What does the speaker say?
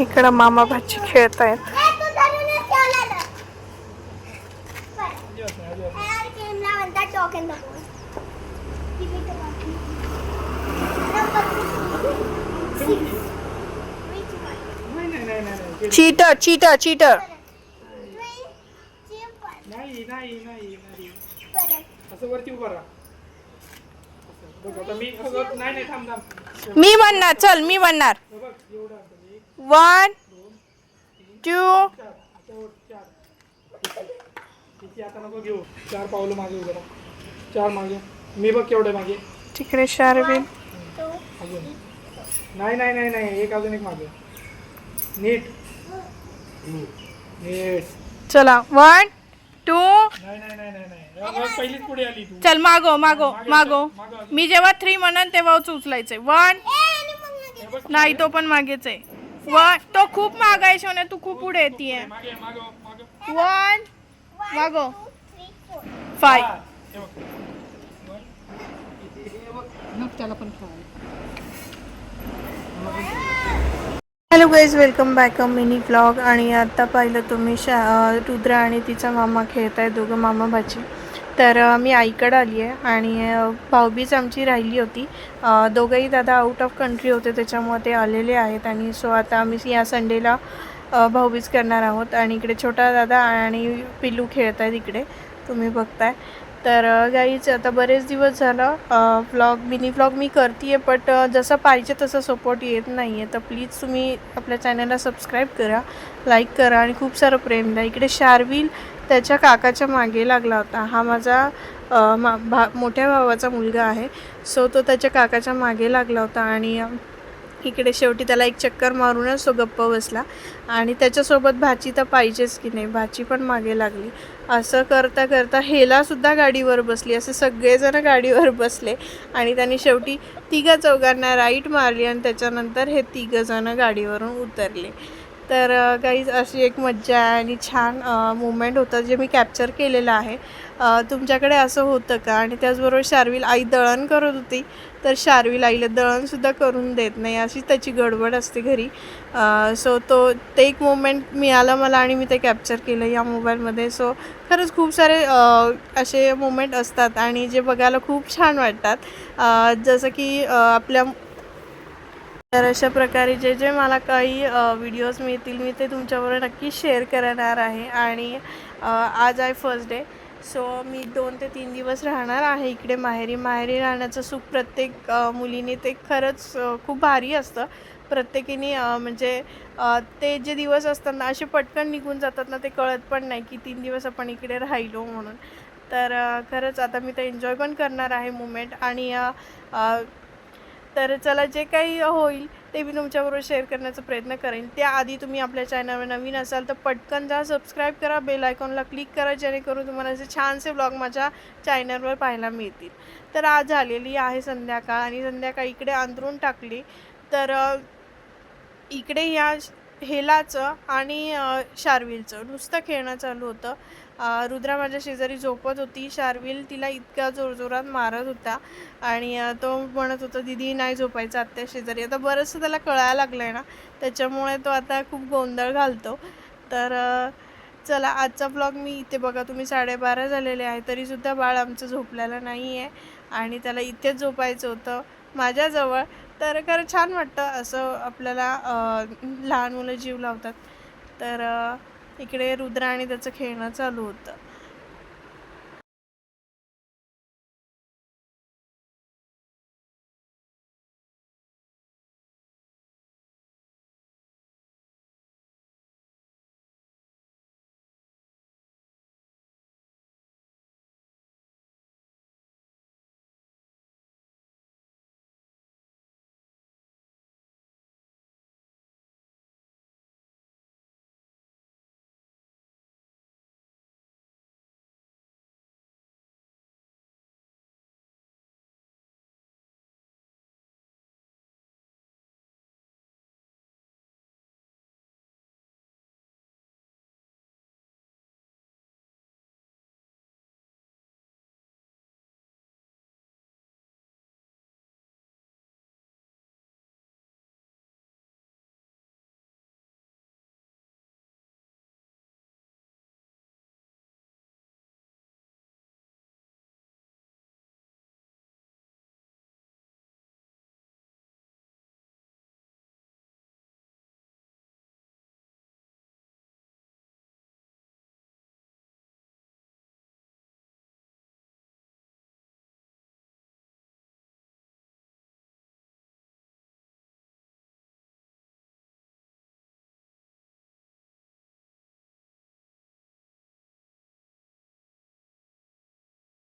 इकडं मामा भाची खेळत आहेत. Cheater cheater. चीटर नाही नाही नाही नाही असं वरती उभं राहा मी म्हणणार चल मी म्हणणार वन टू चार आता नको घेऊ. पावलं मागे उभं राहा. चार मागे. मी बघ केवढे मागे. तिकडे शारविन. अजून नाही नाही नाही नाही. एक अजून एक मागे. नीट. नीट. चला. वन टू नाही नाही नाही नाही नाही. बघ, पहिलीच पुढे आली तू. चल मागो मागो मागो मी जेव्हा थ्री म्हणन तेव्हाच उचलायचंय. वन नाही तो पण मागेच आहे. वन तो खूप माग आहे सोन्या तू खूप पुढे येते वन मागो five. Hello guys welcome back a mini vlog आणि आता पाहिलं तुम्ही शा रुद्र आणि तिचा मामा खेळत आहे दोघं मामा भाची. तर मी आईकडं आली आहे आणि भाऊबीज आमची राहिली होती. दोघंही दादा आउट ऑफ कंट्री होते त्याच्यामुळे ते आलेले आहेत आणि सो आता आम्ही या संडेला भाऊबीज करणार आहोत. आणि इकडे छोटा दादा आणि पिल्लू खेळत आहेत इकडे. तुम्ही बघताय. तर गाईच आता बरेच दिवस झालं व्लॉग मिनी व्लॉग मी करते आहे बट जसं पाहिजे तसं सपोर्ट येत नाही आहे तर प्लीज तुम्ही आपल्या चॅनलला सबस्क्राईब करा लाईक करा आणि खूप सारं प्रेम द्या. इकडे शार्विल त्याच्या काकाच्या मागे लागला होता. हा माझा मा भा मोठ्या भावाचा मुलगा आहे. सो तो त्याच्या काकाच्या मागे लागला होता आणि इकडे शेवटी त्याला एक चक्कर मारूनच तो गप्प बसला. आणि त्याच्यासोबत भाची तर पाहिजेच की नाही भाची पण मागे लागली. असं करता करता हेलासुद्धा गाडीवर बसली. असे सगळेजण गाडीवर बसले. आणि त्यांनी शेवटी तिघं चौघांना राईट मारली आणि त्याच्यानंतर हे तिघंजणं गाडीवरून उतरले. तर काही अशी एक मज्जा आहे आणि छान मुवमेंट होतं जे मी कॅप्चर केलेलं आहे. तुमच्याकडे असं होतं का? आणि त्याचबरोबर शार्विल आई दळण करत होती तर शार्विल आईला दळणसुद्धा करून देत नाही. अशी त्याची गडबड असते घरी. सो तो ते एक मोमेंट मिळालं मला आणि मी ते कॅप्चर केलं या मोबाईलमध्ये सो खरंच खूप सारे असे मोमेंट असतात आणि जे बघायला खूप छान वाटतात. जसं की आपल्या तर अशा प्रकारे जे जे मला काही व्हिडिओज मिळतील मी ते तुमच्याबरोबर नक्की शेअर करणार आहे. आणि आज आहे फर्स्ट डे सो मी दोन ते तीन दिवस राहणार आहे इकडे माहेरी. माहेरी राहण्याचं सुख प्रत्येक मुलीने ते खरंच खूप भारी असतं. प्रत्येकीने म्हणजे ते जे दिवस असतात ना असे पटकन निघून जातात ना ते कळत पण नाही की तीन दिवस आपण इकडे राहिलो म्हणून. तर खरंच आता मी ते एन्जॉय पण करणार आहे मुमेंट आणि तर चला जे काही होईल ते मी तुमच्याबरोबर शेअर करण्याचा प्रयत्न करेन. त्याआधी तुम्ही आपल्या चॅनलवर नवीन असाल तर पटकन जा सबस्क्राईब करा बेल आयकॉनला क्लिक करा जेणेकरून तुम्हाला असे छानसे ब्लॉग माझ्या चॅनलवर पाहायला मिळतील. तर आज झालेली आहे संध्याकाळ आणि संध्याकाळ इकडे अंतरून टाकली. तर इकडे ह्या हेलाचं आणि शार्विलचं नुसतं खेळणं चालू होतं. रुद्रा माझ्या शेजारी झोपत होती. शार्विल तिला इतक्या जोरजोरात मारत होता. आणि तो म्हणत होता दिदी नाही झोपायचं आत्या शेजारी. आता बरंचसं त्याला कळायला लागलं आहे ना. त्याच्यामुळे तो आता खूप गोंधळ घालतो. तर चला आजचा ब्लॉग मी इथे बघा. तुम्ही साडेबारा झालेले आहे तरीसुद्धा बाळ आमचं झोपलेलं नाही आहे आणि त्याला इथेच झोपायचं होतं माझ्याजवळ. तर खरं छान वाटतं असं आपल्याला लहान मुलं जीव लावतात. तर इकडे रुद्र आणि त्याचं खेळणं चालू होतं.